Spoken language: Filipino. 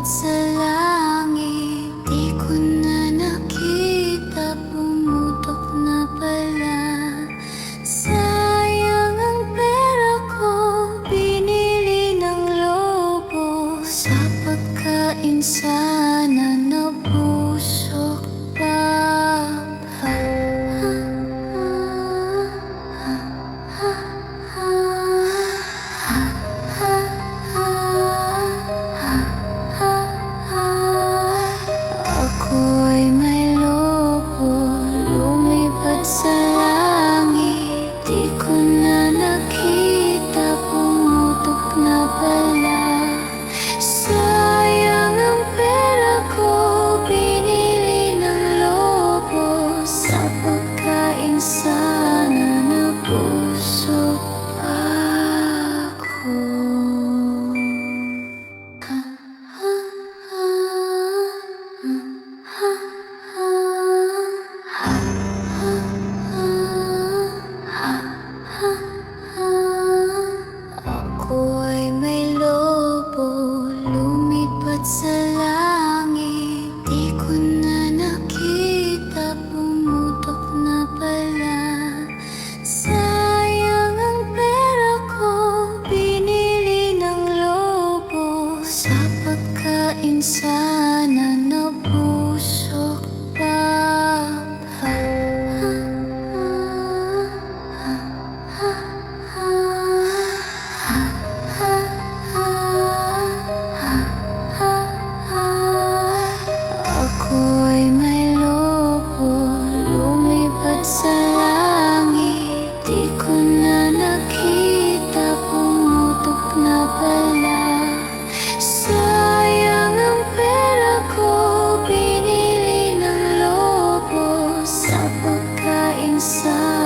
outside. inside Akin sana nabusok pa Ako'y may Xa